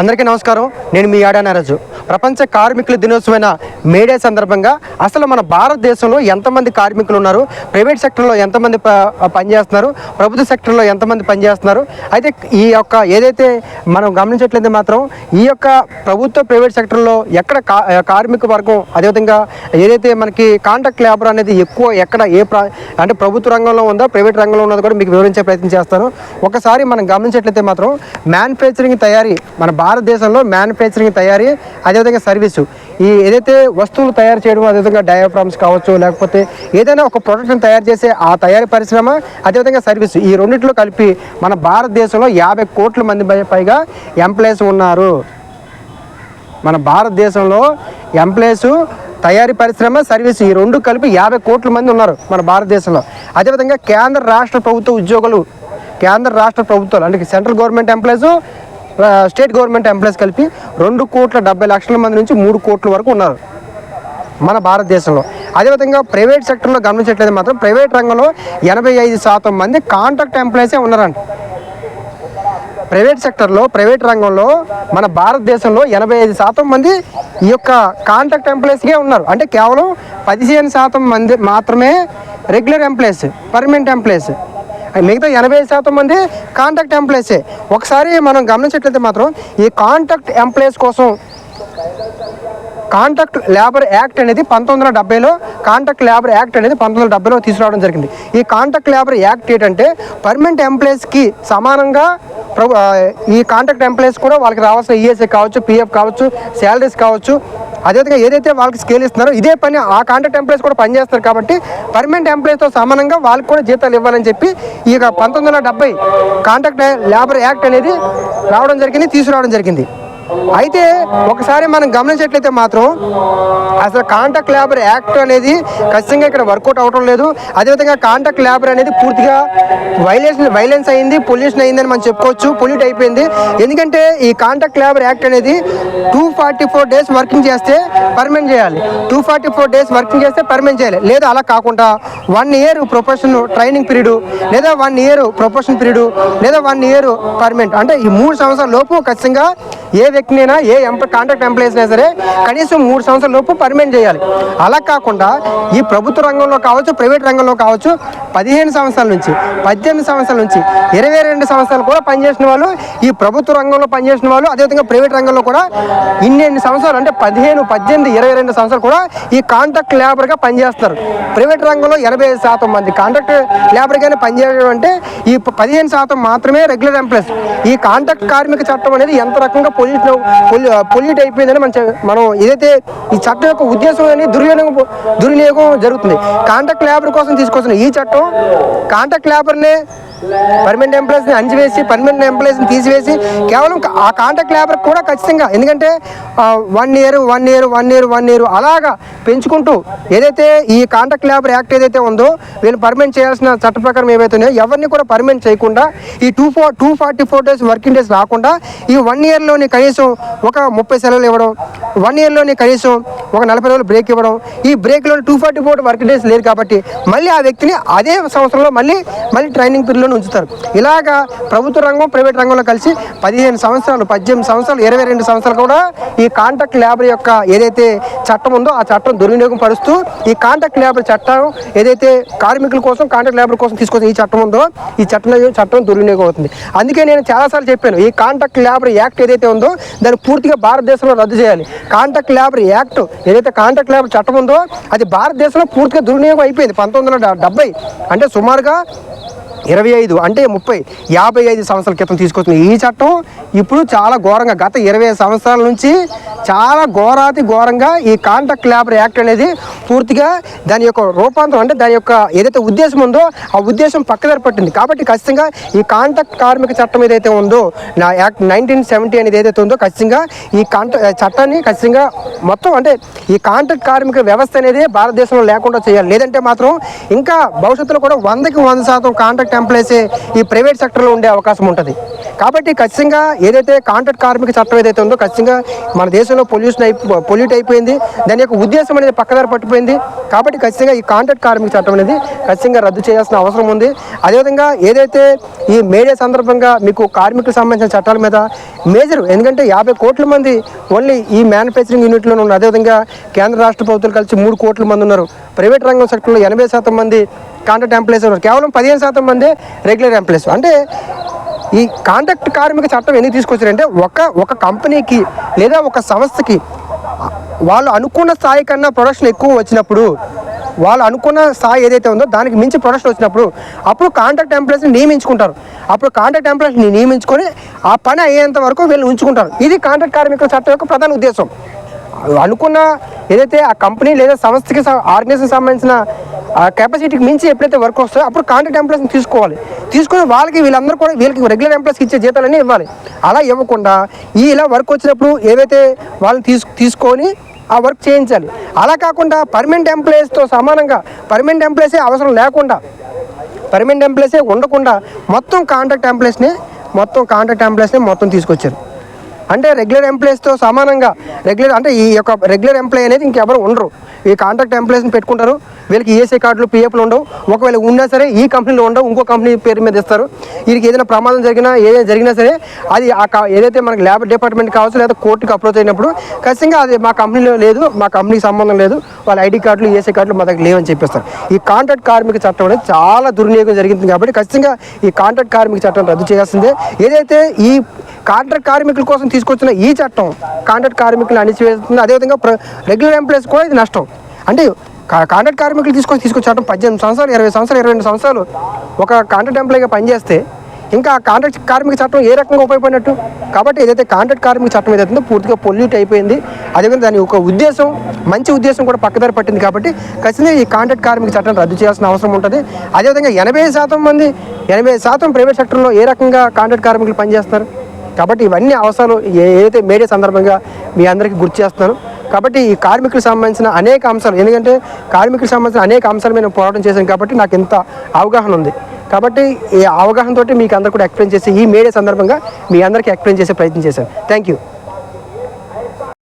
అందరికీ నమస్కారం. నేను మీ ఆడా నారాజు. ప్రపంచ కార్మికుల దినోత్సవమైన మేడే సందర్భంగా అసలు మన భారతదేశంలో ఎంతమంది కార్మికులు ఉన్నారు? ప్రైవేట్ సెక్టర్లో ఎంతమంది ప- పనిచేస్తున్నారు? ప్రభుత్వ సెక్టర్లో ఎంతమంది పనిచేస్తున్నారు? అయితే ఈ యొక్క ఏదైతే మనం గమనించట్లయితే మాత్రం ఈ యొక్క ప్రభుత్వ ప్రైవేట్ సెక్టర్లో ఎక్కడ కా కార్మిక వర్గం అదేవిధంగా ఏదైతే మనకి కాంట్రాక్ట్ లేబర్ అనేది ఎక్కువ ఎక్కడ ఏ ప్రా అంటే ప్రభుత్వ రంగంలో ఉందా ప్రైవేట్ రంగంలో ఉన్నది కూడా మీకు వివరించే ప్రయత్నం చేస్తాను. ఒకసారి మనం గమనించట్లయితే మాత్రం మ్యానుఫ్యాక్చరింగ్ తయారీ మన భారతదేశంలో మ్యానుఫ్యాక్చరింగ్ తయారీ అదేవిధంగా సర్వీసు. ఈ ఏదైతే వస్తువులు తయారు చేయడం అదేవిధంగా డయాఫ్రామ్స్ కావచ్చు లేకపోతే ఏదైనా ఒక ప్రొడక్ట్ని తయారు చేసే ఆ తయారీ పరిశ్రమ అదేవిధంగా సర్వీసు. ఈ రెండింటిలో కలిపి మన భారతదేశంలో యాభై కోట్ల మంది పైగా ఎంప్లాయీస్ ఉన్నారు. మన భారతదేశంలో ఎంప్లాయీస్ తయారీ పరిశ్రమ సర్వీస్ ఈ రెండు కలిపి యాభై కోట్ల మంది ఉన్నారు మన భారతదేశంలో. అదేవిధంగా కేంద్ర రాష్ట్ర ప్రభుత్వ ఉద్యోగులు కేంద్ర రాష్ట్ర ప్రభుత్వాలు అంటే central government employees state government employees కలిపి రెండు కోట్ల డెబ్బై లక్షల మంది నుంచి మూడు కోట్ల వరకు ఉన్నారు మన భారతదేశంలో. అదేవిధంగా ప్రైవేట్ సెక్టర్లో గమనించట్లేదు మాత్రం ప్రైవేట్ రంగంలో ఎనభై ఐదు శాతం మంది కాంట్రాక్ట్ ఎంప్లాయీసే ఉన్నారంట. ప్రైవేట్ సెక్టర్లో ప్రైవేట్ రంగంలో మన భారతదేశంలో ఎనభై ఐదు శాతం మంది ఈ యొక్క కాంట్రాక్ట్ ఎంప్లాయీస్గా ఉన్నారు. అంటే కేవలం పదిహేను శాతం మంది మాత్రమే రెగ్యులర్ ఎంప్లాయీస్ పర్మనెంట్ ఎంప్లాయీస్. మిగతా ఎనభై శాతం మంది కాంటాక్ట్ ఎంప్లాయీసే ఒకసారి మనం గమనించట్లయితే మాత్రం ఈ కాంటాక్ట్ ఎంప్లాయీస్ కోసం కాంట్రాక్ట్ లేబర్ యాక్ట్ అనేది పంతొమ్మిది వందల డెబ్బైలో కాంట్రాక్ట్ లేబర్ యాక్ట్ అనేది పంతొమ్మిది వందల డెబ్బైలో తీసుకురావడం జరిగింది. ఈ కాంట్రాక్ట్ లేబర్ యాక్ట్ ఏంటంటే పర్మనెంట్ ఎంప్లాయీస్కి సమానంగా ప్రభు ఈ కాంట్రాక్ట్ ఎంప్లాయీస్ కూడా వాళ్ళకి రావాల్సిన ఈఎస్ఐ కావచ్చు పిఎఫ్ కావచ్చు శాలరీస్ కావచ్చు అదేవిధంగా ఏదైతే వాళ్ళకి స్కేల్ ఇస్తున్నారో ఇదే పని ఆ కాంట్రాక్ట్ ఎంప్లాయీస్ కూడా పనిచేస్తారు కాబట్టి పర్మనెంట్ ఎంప్లాయీస్తో సమానంగా వాళ్ళకి కూడా జీతాలు ఇవ్వాలని చెప్పి ఈ యొక్క పంతొమ్మిది వందల డెబ్బై కాంట్రాక్ట్ లేబర్ యాక్ట్ అనేది రావడం జరిగింది తీసుకురావడం జరిగింది. అయితే ఒకసారి మనం గమనించట్లయితే మాత్రం అసలు కాంటాక్ట్ లేబర్ యాక్ట్ అనేది ఖచ్చితంగా ఇక్కడ వర్కౌట్ అవటం లేదు. అదేవిధంగా కాంటాక్ట్ లేబర్ అనేది పూర్తిగా వైలెన్స్ వైలెన్స్ అయింది పొల్యూషన్ అయిందని మనం చెప్పుకోవచ్చు. పొల్యూట్ అయిపోయింది. ఎందుకంటే ఈ కాంటాక్ట్ లేబర్ యాక్ట్ అనేది two forty four days working చేస్తే పర్మనెంట్ చేయాలి. Two forty four days working చేస్తే పర్మనెంట్ చేయాలి. లేదా అలా కాకుండా one year profession training period లేదా వన్ ఇయర్ ప్రొఫెషన్ పీరియడ్ లేదా వన్ ఇయర్ పర్మనెంట్ అంటే ఈ మూడు సంవత్సరాల లోపు ఖచ్చితంగా ఏ వ్యక్తినైనా ఏ ఎంప కాంట్రాక్ట్ ఎంప్లాయీస్ అయినా సరే కనీసం మూడు సంవత్సరాల లోపు పర్మనెంట్ చేయాలి. అలా కాకుండా ఈ ప్రభుత్వ రంగంలో కావచ్చు ప్రైవేట్ రంగంలో కావచ్చు పదిహేను సంవత్సరాల నుంచి పద్దెనిమిది సంవత్సరాల నుంచి ఇరవై రెండు సంవత్సరాలు కూడా పనిచేసిన వాళ్ళు ఈ ప్రభుత్వ రంగంలో పనిచేసిన వాళ్ళు అదేవిధంగా ప్రైవేట్ రంగంలో కూడా ఇన్ని సంవత్సరాలు అంటే పదిహేను పద్దెనిమిది ఇరవై రెండు సంవత్సరాలు కూడా ఈ కాంట్రాక్ట్ లేబర్గా పనిచేస్తారు ప్రైవేట్ రంగంలో ఎనభై ఐదు శాతం మంది కాంట్రాక్ట్ లేబర్గానే పనిచేయడం అంటే ఈ పదిహేను శాతం మాత్రమే రెగ్యులర్ ఎంప్లాయీస్ ఈ కాంట్రాక్ట్ కార్మిక చట్టం అనేది ఎంత రకంగా పొల్యూట్ పొల్యూట్ అయిపోయిందని మనం మనం ఏదైతే ఈ చట్టం యొక్క ఉద్దేశం అని దుర్వినియోగం దుర్వినియోగం జరుగుతుంది. కాంట్రాక్ట్ లేబర్ కోసం తీసుకొస్తున్న ఈ చట్టం కాంట్రాక్ట్ లేబర్నే పర్మనెంట్ ఎంప్లాయీస్ని అంచివేసి పర్మనెంట్ ఎంప్లాయీస్ని తీసివేసి కేవలం ఆ కాంట్రాక్ట్ లేబర్ కూడా ఖచ్చితంగా. ఎందుకంటే one year one year one year one year అలాగా పెంచుకుంటూ ఏదైతే ఈ కాంట్రాక్ట్ లేబర్ యాక్ట్ ఏదైతే ఉందో వీళ్ళు పర్మనెంట్ చేయాల్సిన చట్ట ప్రకారం ఏవైతే ఉన్నాయో ఎవరిని కూడా పర్మనెంట్ చేయకుండా ఈ two four two forty four days working days రాకుండా ఈ వన్ ఇయర్లోని కనీసం ఒక ముప్పై సెలవులు ఇవ్వడం వన్ ఇయర్లోని కనీసం ఒక నలభై రోజులు బ్రేక్ ఇవ్వడం ఈ బ్రేక్లో two forty four work days లేదు కాబట్టి మళ్ళీ ఆ వ్యక్తిని అదే సంవత్సరంలో మళ్ళీ మళ్ళీ ట్రైనింగ్ పీరియడ్లో ఉంచుతారు. ఇలాగా ప్రభుత్వ రంగం ప్రైవేట్ రంగంలో కలిసి పదిహేను సంవత్సరాలు పద్దెనిమిది సంవత్సరాలు ఇరవై రెండు సంవత్సరాలు కూడా ఈ కాంట్రాక్ట్ లేబర్ యొక్క ఏదైతే చట్టం ఉందో ఆ చట్టం దుర్వినియోగం పరుస్తూ ఈ కాంట్రాక్ట్ లేబర్ చట్టం ఏదైతే కార్మికుల కోసం కాంట్రాక్ట్ లేబర్ కోసం తీసుకొచ్చిన ఈ చట్టం ఉందో ఈ చట్టం చట్టం దుర్వినియోగం అవుతుంది. అందుకే నేను చాలాసార్లు చెప్పాను ఈ కాంట్రాక్ట్ లేబర్ యాక్ట్ ఏదైతే ఉందో దాన్ని పూర్తిగా భారతదేశంలో రద్దు చేయాలి. కాంట్రాక్ట్ లేబర్ యాక్ట్ ఏదైతే కాంట్రాక్ట్ లేబర్ చట్టం ఉందో అది భారతదేశంలో పూర్తిగా దుర్వినియోగం అయిపోయింది. పంతొమ్మిది వందల డెబ్బై అంటే సుమారుగా ఇరవై ఐదు అంటే ముప్పై యాభై ఐదు సంవత్సరాల క్రితం తీసుకొచ్చిన ఈ చట్టం ఇప్పుడు చాలా ఘోరంగా గత ఇరవై సంవత్సరాల నుంచి చాలా ఘోరాతి ఘోరంగా ఈ కాంట్రాక్ట్ లేబర్ యాక్ట్ అనేది పూర్తిగా దాని యొక్క రూపాంతరం అంటే దాని యొక్క ఏదైతే ఉద్దేశం ఉందో ఆ ఉద్దేశం పక్కదారి పట్టింది. కాబట్టి ఖచ్చితంగా ఈ కాంట్రాక్ట్ కార్మిక చట్టం ఏదైతే ఉందో నా యాక్ట్ నైన్టీన్ సెవెంటీ అనేది ఏదైతే ఉందో ఖచ్చితంగా ఈ కాంట్రా చట్టాన్ని ఖచ్చితంగా మొత్తం అంటే ఈ కాంట్రాక్ట్ కార్మిక వ్యవస్థ అనేది భారతదేశంలో లేకుండా చేయాలి. లేదంటే మాత్రం ఇంకా భవిష్యత్తులో కూడా వందకి వంద శాతం కాంట్రాక్ట్ ఎంప్లాయీసే ఈ ప్రైవేట్ సెక్టర్లో ఉండే అవకాశం ఉంటుంది. కాబట్టి ఖచ్చితంగా ఏదైతే కాంట్రాక్ట్ కార్మిక చట్టం ఏదైతే ఉందో ఖచ్చితంగా మన దేశంలో పొల్యూషన్ అయి పొల్యూట్ అయిపోయింది. దాని యొక్క ఉద్దేశం అనేది పక్కదారి పట్టిపోయింది. కాబట్టి ఖచ్చితంగా ఈ కాంట్రాక్ట్ కార్మిక చట్టం అనేది ఖచ్చితంగా రద్దు చేయాల్సిన అవసరం ఉంది. అదేవిధంగా ఏదైతే ఈ మేడే సందర్భంగా మీకు కార్మికులకు సంబంధించిన చట్టాల మీద మేజర్ ఎందుకంటే యాభై కోట్ల మంది ఓన్లీ ఈ మ్యానుఫ్యాక్చరింగ్ యూనిట్లో ఉన్నారు. అదేవిధంగా కేంద్ర రాష్ట్ర ప్రభుత్వాలు కలిసి మూడు కోట్ల మంది ఉన్నారు. ప్రైవేట్ రంగం సెక్టర్లో ఎనభై శాతం మంది కాంట్రాక్ట్ ఎంప్లాయీస్ ఉన్నారు. కేవలం పదిహేను శాతం మంది రెగ్యులర్ ఎంప్లాయీస్ అంటే ఈ కాంట్రాక్ట్ కార్మిక చట్టం ఎందుకు తీసుకొచ్చారంటే ఒక ఒక కంపెనీకి లేదా ఒక సంస్థకి వాళ్ళు అనుకున్న స్థాయి కన్నా ప్రొడక్షన్ ఎక్కువ వచ్చినప్పుడు వాళ్ళు అనుకున్న స్థాయి ఏదైతే ఉందో దానికి మించి ప్రొడక్షన్ వచ్చినప్పుడు అప్పుడు కాంట్రాక్ట్ ఎంప్లాయీస్ని నియమించుకుంటారు. అప్పుడు కాంట్రాక్ట్ ఎంప్లాయీస్ని నియమించుకొని ఆ పని అయ్యేంత వరకు వీళ్ళు ఉంచుకుంటారు. ఇది కాంట్రాక్ట్ కార్మికుల చట్టం యొక్క ప్రధాన ఉద్దేశం. అనుకున్న ఏదైతే ఆ కంపెనీ లేదా సంస్థకి ఆర్గనైజేషన్ సంబంధించిన ఆ కెపాసిటీకి మించి ఎప్పుడైతే వర్క్ వస్తుందో అప్పుడు కాంట్రాక్ట్ ఎంప్లాయీస్ని తీసుకోవాలి. తీసుకుని వాళ్ళకి వీళ్ళందరూ కూడా వీళ్ళకి రెగ్యులర్ ఎంప్లాయీస్కి ఇచ్చే జీతాలన్నీ ఇవ్వాలి. అలా ఇవ్వకుండా ఈ ఇలా వర్క్ వచ్చినప్పుడు ఏవైతే వాళ్ళని తీసు తీసుకొని ఆ వర్క్ చేయించాలి. అలా కాకుండా పర్మనెంట్ ఎంప్లాయీస్తో సమానంగా పర్మనెంట్ ఎంప్లాయీసే అవసరం లేకుండా పర్మనెంట్ ఎంప్లాయీసే ఉండకుండా మొత్తం కాంట్రాక్ట్ ఎంప్లాయీస్ని మొత్తం కాంట్రాక్ట్ ఎంప్లాయీస్ని మొత్తం తీసుకొచ్చారు. అంటే రెగ్యులర్ ఎంప్లాయీస్తో సమానంగా రెగ్యులర్ అంటే ఈ యొక్క రెగ్యులర్ ఎంప్లాయీ అనేది ఇంకెవరు ఉండరు. ఈ కాంట్రాక్ట్ ఎంప్లాయీస్ని పెట్టుకుంటారు. వీళ్ళకి ఈఎస్ఐ కార్డులు పిఎఫ్లు ఉండవు. ఒకవేళ ఉన్నా సరే ఈ కంపెనీలో ఉండవు. ఇంకో కంపెనీ పేరు మీద ఇస్తారు. వీరికి ఏదైనా ప్రమాదం జరిగినా ఏదైనా జరిగినా సరే అది ఆ కా- ఏదైతే మనకి లేబర్ డిపార్ట్మెంట్ కావచ్చు లేదా కోర్టుకి అప్రోచ్ అయినప్పుడు ఖచ్చితంగా అది మా కంపెనీలో లేదు. మా కంపెనీకి సంబంధం లేదు. వాళ్ళ ఐడి కార్డులు ఈఎస్ఐ కార్డులు మా దగ్గర లేవని చెప్పేస్తారు. ఈ కాంట్రాక్ట్ కార్మిక చట్టం అనేది చాలా దుర్వినియోగం జరిగింది కాబట్టి ఖచ్చితంగా ఈ కాంట్రాక్ట్ కార్మిక చట్టం రద్దు చేయాల్సిందే. ఏదైతే ఈ కాంట్రాక్ట్ కార్మికుల కోసం తీసుకొచ్చిన ఈ చట్టం కాంట్రాక్ట్ కార్మికులను అణిచివేస్తుంది. అదేవిధంగా ప్ర- రెగ్యులర్ ఎంప్లాయీస్ కూడా ఇది నష్టం. అంటే కా- కాంట్రాక్ట్ కార్మికులు తీసుకొని తీసుకొచ్చే చట్టం పద్దెనిమిది సంవత్సరాలు ఇరవై సంవత్సరాలు ఇరవై రెండు సంవత్సరాలు ఒక కాంట్రాక్ట్ ఎంప్లాయీగా పనిచేస్తే ఇంకా కాంట్రాక్ట్ కార్మిక చట్టం ఏ రకంగా ఉపయోగపడినట్టు? కాబట్టి ఏదైతే కాంట్రాక్ట్ కార్మిక చట్టం ఏదైతుందో పూర్తిగా పొల్యూట్ అయిపోయింది. అదేవిధంగా దాని ఒక ఉద్దేశం మంచి ఉద్దేశం కూడా పక్కదారి పట్టింది కాబట్టి ఖచ్చితంగా ఈ కాంట్రాక్ట్ కార్మిక చట్టం రద్దు చేయాల్సిన అవసరం ఉంటుంది. అదేవిధంగా ఎనభై శాతం మంది ఎనభై శాతం ప్రైవేట్ సెక్టర్లో ఏ రకంగా కాంట్రాక్ట్ కార్మికులు పనిచేస్తారు? కాబట్టి ఇవన్నీ అవసరాలు ఏదైతే మేడే సందర్భంగా మీ అందరికీ గుర్తు చేస్తున్నాను కాబట్టి ఈ కార్మికులకు సంబంధించిన అనేక అంశాలు ఎందుకంటే కార్మికులకు సంబంధించిన అనేక అంశాలు మేము పోరాటం చేశాను కాబట్టి నాకు ఇంత అవగాహన ఉంది. కాబట్టి ఈ అవగాహనతోటి మీకు అందరు కూడా ఎక్స్ప్లెయిన్ చేసి ఈ మేడే సందర్భంగా మీ అందరికీ ఎక్స్ప్లెయిన్ చేసే ప్రయత్నం చేశాను. Thank you